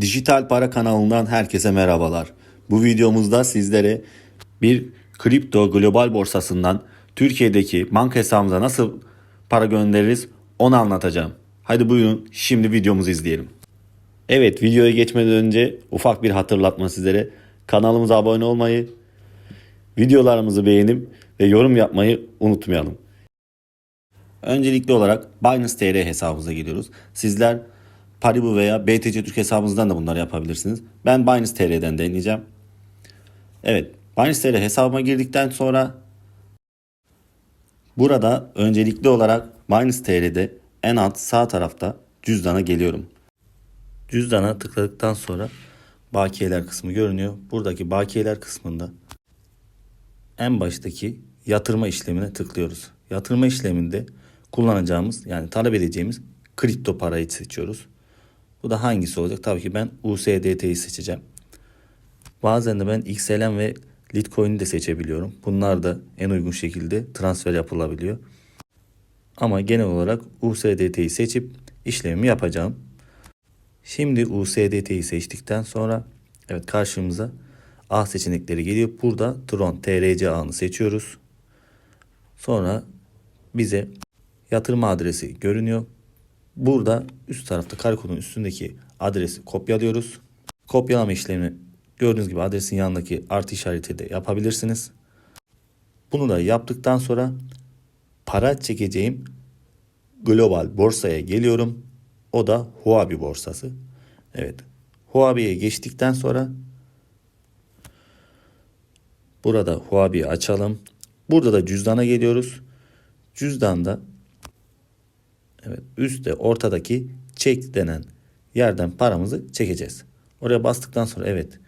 Dijital Para kanalından herkese merhabalar. Bu videomuzda sizlere bir kripto global borsasından Türkiye'deki banka hesabımıza nasıl para göndeririz onu anlatacağım. Hadi buyurun şimdi videomuzu izleyelim. Evet videoya geçmeden önce ufak bir hatırlatma sizlere. Kanalımıza abone olmayı, videolarımızı beğenip ve yorum yapmayı unutmayalım. Öncelikli olarak Binance TR hesabımıza geliyoruz. Sizler Paribu veya BTC Türk hesabınızdan da bunları yapabilirsiniz. Ben Binance TR'den deneyeceğim. Evet, Binance TR hesabıma girdikten sonra burada öncelikli olarak Binance TR'de en alt sağ tarafta cüzdana geliyorum. Cüzdana tıkladıktan sonra bakiyeler kısmı görünüyor. Buradaki bakiyeler kısmında en baştaki yatırma işlemine tıklıyoruz. Yatırma işleminde kullanacağımız yani talep edeceğimiz kripto parayı seçiyoruz. Bu da hangisi olacak? Tabii ki ben USDT'yi seçeceğim. Bazen de ben XLM ve Litecoin'i de seçebiliyorum. Bunlar da en uygun şekilde transfer yapılabiliyor. Ama genel olarak USDT'yi seçip işlemimi yapacağım. Şimdi USDT'yi seçtikten sonra evet karşımıza A seçenekleri geliyor. Burada Tron TRC ağını seçiyoruz. Sonra bize yatırım adresi görünüyor. Burada üst tarafta karekodun üstündeki adresi kopyalıyoruz. Kopyalama işlemini gördüğünüz gibi adresin yanındaki artı işareti de yapabilirsiniz. Bunu da yaptıktan sonra para çekeceğim global borsaya geliyorum. O da Huobi borsası. Evet. Huobi'ye geçtikten sonra burada Huobi'yi açalım. Burada da cüzdana geliyoruz. Cüzdanda evet üstte ortadaki çek denen yerden paramızı çekeceğiz. Oraya bastıktan sonra evet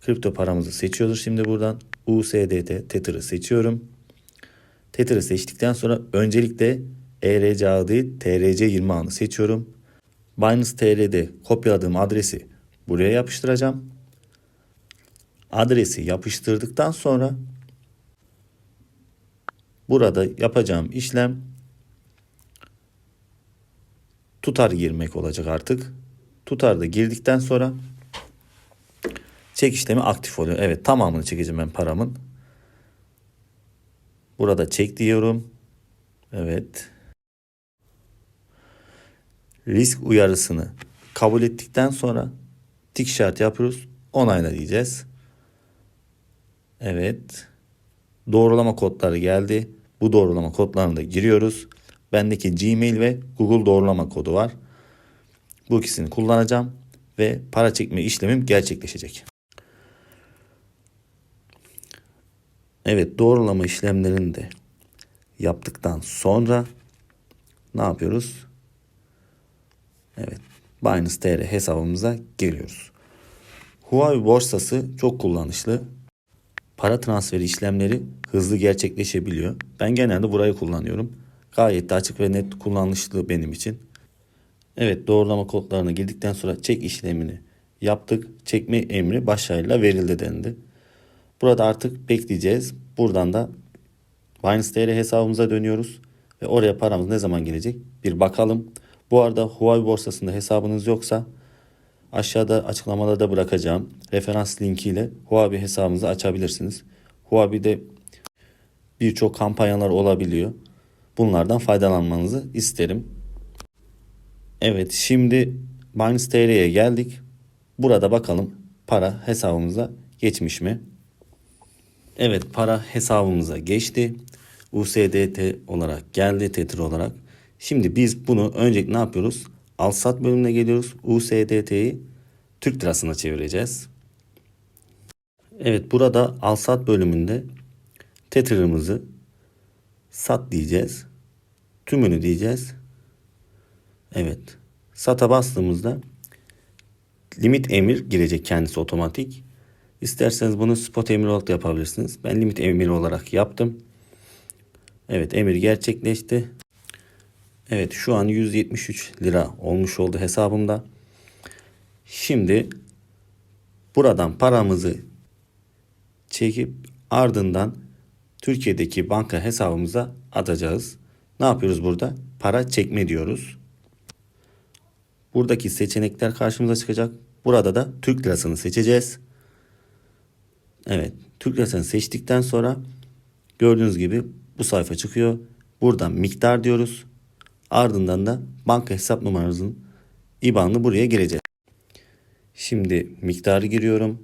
kripto paramızı seçiyoruz şimdi buradan. USDT Tether'ı seçiyorum. Tether'ı seçtikten sonra öncelikle ERC ağı değil TRC20 ağını seçiyorum. Binance TR'de kopyaladığım adresi buraya yapıştıracağım. Adresi yapıştırdıktan sonra burada yapacağım işlem tutar girmek olacak artık. Tutar da girdikten sonra çek işlemi aktif oluyor. Evet tamamını çekeceğim ben paramın. Burada çek diyorum. Evet. Risk uyarısını kabul ettikten sonra tik işareti yapıyoruz. Onayla diyeceğiz. Evet. Doğrulama kodları geldi. Bu doğrulama kodlarını da giriyoruz. Bendeki Gmail ve Google doğrulama kodu var. Bu ikisini kullanacağım ve para çekme işlemim gerçekleşecek. Evet doğrulama işlemlerini de yaptıktan sonra ne yapıyoruz? Evet Binance TR hesabımıza geliyoruz. Huawei borsası çok kullanışlı. Para transferi işlemleri hızlı gerçekleşebiliyor. Ben genelde burayı kullanıyorum. Gayet de açık ve net kullanışlı benim için. Evet doğrulama kodlarına girdikten sonra çek işlemini yaptık. Çekme emri başarıyla verildi dendi. Burada artık bekleyeceğiz. Buradan da Binance TR hesabımıza dönüyoruz. Ve oraya paramız ne zaman gelecek bir bakalım. Bu arada Huawei borsasında hesabınız yoksa aşağıda açıklamalarda bırakacağım referans linkiyle Huawei hesabınızı açabilirsiniz. Huawei'de birçok kampanyalar olabiliyor. Bunlardan faydalanmanızı isterim. Evet şimdi Binance TR'ye geldik. Burada bakalım para hesabımıza geçmiş mi? Evet para hesabımıza geçti. USDT olarak geldi Tether olarak. Şimdi biz bunu öncelikle ne yapıyoruz? Alsat bölümüne geliyoruz. USDT'yi Türk lirasına çevireceğiz. Evet burada alsat bölümünde Tether'ımızı sat diyeceğiz. Tümünü diyeceğiz. Evet. Sata bastığımızda limit emir girecek kendisi otomatik. İsterseniz bunu spot emir olarak da yapabilirsiniz. Ben limit emir olarak yaptım. Evet emir gerçekleşti. Evet şu an 173 lira olmuş oldu hesabımda. Şimdi buradan paramızı çekip ardından Türkiye'deki banka hesabımıza atacağız. Ne yapıyoruz burada? Para çekme diyoruz. Buradaki seçenekler karşımıza çıkacak. Burada da Türk lirasını seçeceğiz. Evet. Türk lirasını seçtikten sonra gördüğünüz gibi bu sayfa çıkıyor. Buradan miktar diyoruz. Ardından da banka hesap numaranızın IBAN'ını buraya gireceğiz. Şimdi miktarı giriyorum.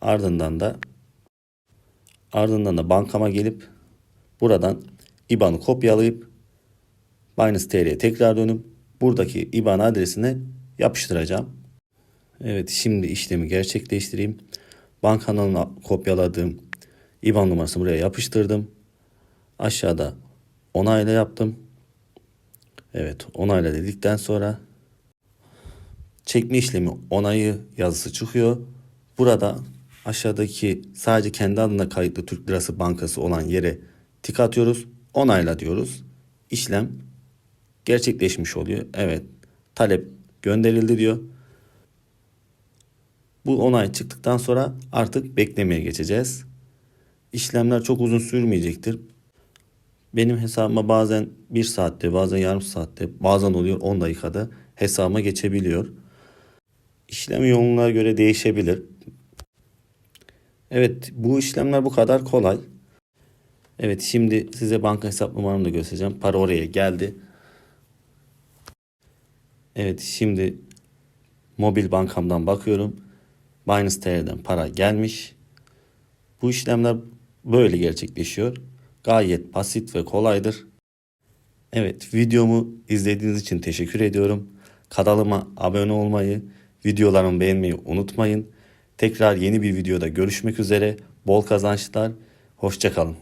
Ardından da ardından da bankama gelip buradan IBAN'ı kopyalayıp Binance TR'ye tekrar dönüp buradaki IBAN adresine yapıştıracağım. Evet şimdi işlemi gerçekleştireyim. Bankanın kopyaladığım IBAN numarasını buraya yapıştırdım. Aşağıda onayla yaptım. Evet onayla dedikten sonra çekme işlemi onayı yazısı çıkıyor. Burada aşağıdaki sadece kendi adına kayıtlı Türk Lirası Bankası olan yere tik atıyoruz. Onayla diyoruz. İşlem gerçekleşmiş oluyor. Evet talep gönderildi diyor. Bu onay çıktıktan sonra artık beklemeye geçeceğiz. İşlemler çok uzun sürmeyecektir. Benim hesabıma bazen 1 saatte, bazen yarım saatte, bazen oluyor 10 dakikada hesabıma geçebiliyor. İşlem yoğunluğuna göre değişebilir. Evet, bu işlemler bu kadar kolay. Evet, şimdi size banka hesap numaramı da göstereceğim. Para oraya geldi. Evet, şimdi mobil bankamdan bakıyorum. Binance TR'den para gelmiş. Bu işlemler böyle gerçekleşiyor. Gayet basit ve kolaydır. Evet, videomu izlediğiniz için teşekkür ediyorum. Kanalıma abone olmayı, videolarımı beğenmeyi unutmayın. Tekrar yeni bir videoda görüşmek üzere. Bol kazançlar. Hoşçakalın.